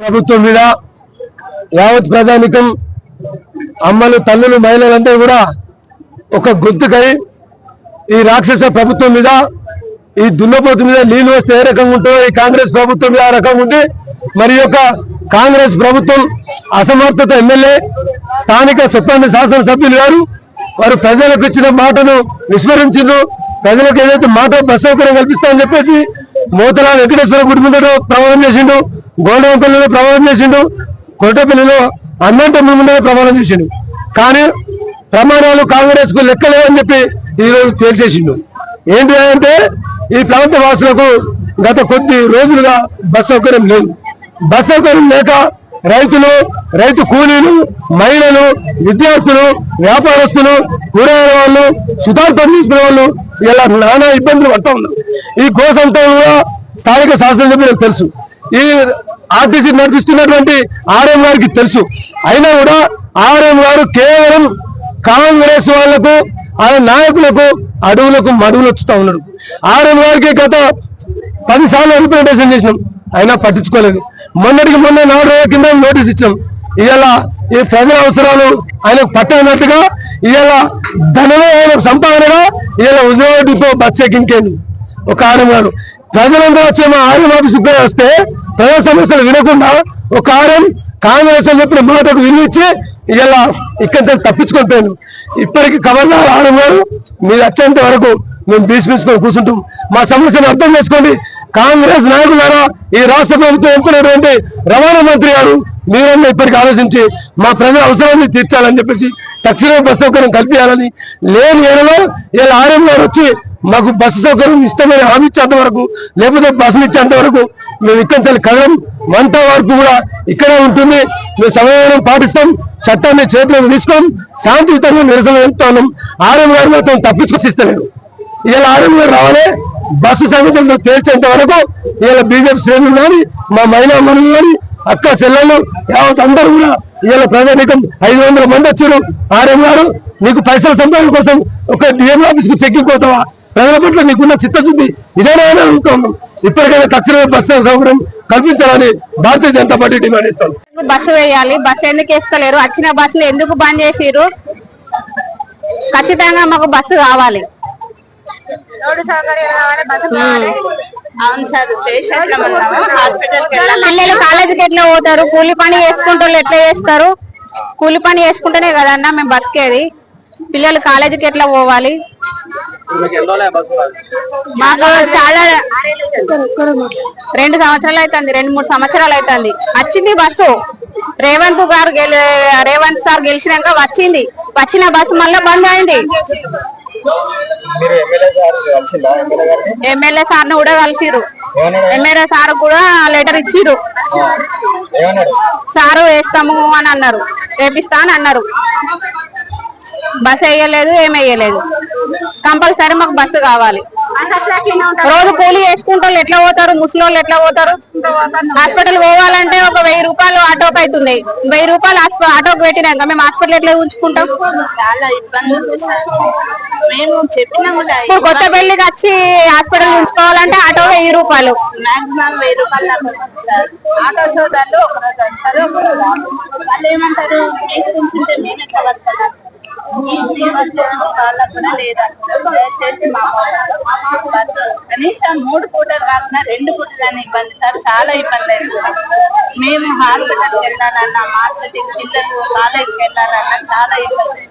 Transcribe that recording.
ప్రభుత్వం మీద యావత్ ప్రధానికం అమ్మలు తల్లులు మహిళలందరూ కూడా ఒక గుర్తుకై ఈ రాక్షస ప్రభుత్వం మీద ఈ దున్నపోతు మీద నీళ్ళు వస్తే ఏ రకంగా ఉంటుందో ఈ కాంగ్రెస్ ప్రభుత్వం మీద ఆ రకంగా ఉంది. మరి యొక్క కాంగ్రెస్ ప్రభుత్వం అసమర్థత ఎమ్మెల్యే స్థానిక చెప్పండి శాసనసభ్యులు గారు వారు ప్రజలకు ఇచ్చిన మాటను విస్మరించిండ్రు. ప్రజలకు ఏదైతే మాట బస్ సౌకర్యం కల్పిస్తామని చెప్పేసి మోతలా వెంకటేశ్వర గుడి ముందట ప్రమాణం చేసిండు గోడవంపల్లిలో ప్రమాణం చేసిండు కోటపల్లిలో అన్నంట ముందు ప్రమాణం చేసిండు కానీ ప్రమాణాలు కాంగ్రెస్కు లెక్కలేవని చెప్పి ఈ రోజు తేల్చేసిండు ఏంటి అంటే ఈ ప్రాంత వాసులకు గత కొద్ది రోజులుగా బస్ సౌకర్యం లేదు. బస్ సౌకర్యం లేక రైతులు రైతు కూలీలు మహిళలు విద్యార్థులు వ్యాపారస్తులు కూరగాయల వాళ్ళు సుతార్ పండించిన వాళ్ళు ఇలా నానా ఇబ్బందులు పడతా ఉన్నారు. ఈ కోసంతా కూడా స్థానిక శాసనసభ్యులకు తెలుసు. ఈ ఆర్టీసీ నడిపిస్తున్నటువంటి ఆర్ఎం గారికి తెలుసు. అయినా కూడా ఆర్ఎం గారు కేవలం కాంగ్రెస్ వాళ్ళకు ఆయన నాయకులకు అడవులకు మడుగులు వచ్చుతా ఉన్నారు. ఆర్ఎం గారికి గత పది సార్లు రిప్రజెంటేషన్ చేసినాం. అయినా పట్టించుకోలేదు. మొన్నటికి మొన్న నాలుగు రోజుల కింద నోటీస్ ఇచ్చాం. ఇవాళ ఈ ప్రజల అవసరాలు ఆయనకు పట్టనట్టుగా ఇవాళ ధనమే ఆయనకు సంపాదనగా ఇవాళ ఉద్యోగ డిపో బస్ చెక్కింకేది ఒక ఆర్ఎం గారు. ప్రజలందరూ వచ్చే మా ఆర్యం ఆఫీస్ వస్తే ప్రజా సమస్యలు వినకుండా ఒక ఆర్యం కాంగ్రెస్ అని చెప్పిన మాటకు వినిపించి ఇలా ఇక్కడ తప్పించుకొని పోయాను ఇప్పటికి గవర్నర్ ఆర్ఎం గారు మీరు వచ్చేంత వరకు మేము తీసుకొని కూర్చుంటాం. మా సమస్యను అర్థం చేసుకోండి. కాంగ్రెస్ నాయకులారా ఈ రాష్ట్ర ప్రభుత్వం ఎంచుకున్నటువంటి రవాణా మంత్రి గారు మీరన్నా ఇప్పటికి ఆలోచించి మా ప్రజల అవసరాన్ని తీర్చాలని చెప్పేసి తక్షణ బస్సు సౌకర్యం కల్పించాలని లేని ఏడలో ఇలా ఆర్ఎం గారు వచ్చి మాకు బస్సు సౌకర్యం ఇష్టమైన హామీ ఇచ్చేంత వరకు లేకపోతే బస్సులు ఇచ్చేంత వరకు మేము ఇక్కడి నుంచి కదలం వంట వరకు కూడా ఇక్కడే ఉంటుంది. మేము సమయం పాటిస్తాం చట్టాన్ని చేతిలోకి తీసుకోం శాంతియుతంగా నిరసన వెళ్తాను ఆర్ఎం గారు మొత్తం తప్పించుకొచ్చిస్తలేరు ఇలా ఆర్ఎం గారు రావాలి బస్సు సంగతులను తేల్చేంత వరకు ఇలా బీజేపీ శ్రేణులు కానీ మా మహిళా మనులు కానీ అక్క చెల్లెళ్ళు యావత్ అందరూ కూడా ఇవాళ ప్రజానీకం ఐదు వందల మంది వచ్చారు. ఆర్ఎం గారు నీకు పైసల సంపాదన కోసం ఒక డిఎం ఆఫీస్కు చెక్కి పోతావా? ప్రజల పట్ల నీకున్న చిత్తశుద్ధి ఇదేనా అని ఇప్పటికైనా తక్షణమే బస్సు సౌకర్యం కల్పించాలని భారతీయ జనతా పార్టీ డిమాండ్ ఇస్తాం బస్సు వేయాలి? బస్సు ఎందుకు ఇస్తలేరు వచ్చిన బస్సులు ఎందుకు బంద్ చేసిరు ఖచ్చితంగా మాకు బస్సు కావాలి. రోడ్డు సౌకర్యం కావాలి బస్సు కావాలి. అవును సార్ పిల్లలు కాలేజీకి ఎట్లా పోతారు? కూలి పని చేసుకుంటే ఎట్లా చేస్తారు? కూలి పని చేసుకుంటేనే కదన్నా మేము బతికేది. పిల్లలు కాలేజీకి ఎట్లా పోవాలి? మాకు చాలా రెండు సంవత్సరాలు అవుతుంది రెండు మూడు సంవత్సరాలు అవుతుంది వచ్చింది బస్సు. రేవంత్ గారు గెలి రేవంత్ సార్ గెలిచినాక వచ్చింది. వచ్చిన బస్సు మళ్ళీ బంద్ అయింది. ఎమ్మెల్యే సార్ కూడా కలిసిరు ఎమ్మెల్యే సార్ కూడా లెటర్ ఇచ్చిరు సారు వేస్తాము అని అన్నారు. వేపిస్తా అని అన్నారు. బస్సు వేయలేదు ఏం వేయలేదు. కంపల్సరీ మాకు బస్సు కావాలి. రోజు కూలీ వేసుకుంటే ఎట్లా పోతారు? ముసలి వాళ్ళు ఎట్లా పోతారు? హాస్పిటల్ పోవాలంటే ఒక వెయ్యి రూపాయలు ఆటోకి అవుతుంది వెయ్యి రూపాయలు ఆటోకి పెట్టినాక మేము హాస్పిటల్ ఎట్లా ఉంచుకుంటాం చాలా ఇబ్బంది మేము కొత్త పెళ్ళికి వచ్చి హాస్పిటల్ ఉంచుకోవాలంటే ఆటో వెయ్యి రూపాయలు. మాక్సిమం వెయ్యి రూపాయలు ఆటో. వాళ్ళు ఏమంటారు? మేము ఎట్లా వాళ్ళకు కూడా లేదంటారు దయచేసి మా కనీసం మూడు పూటలు కాకుండా రెండు పూటలు అని ఇబ్బంది. సార్ చాలా ఇబ్బంది అయింది. మేము హాస్పిటల్కి వెళ్ళాలన్నా మార్కెటింగ్ పిల్లలు కాలేజీకి వెళ్ళాలన్నా చాలా ఇబ్బంది.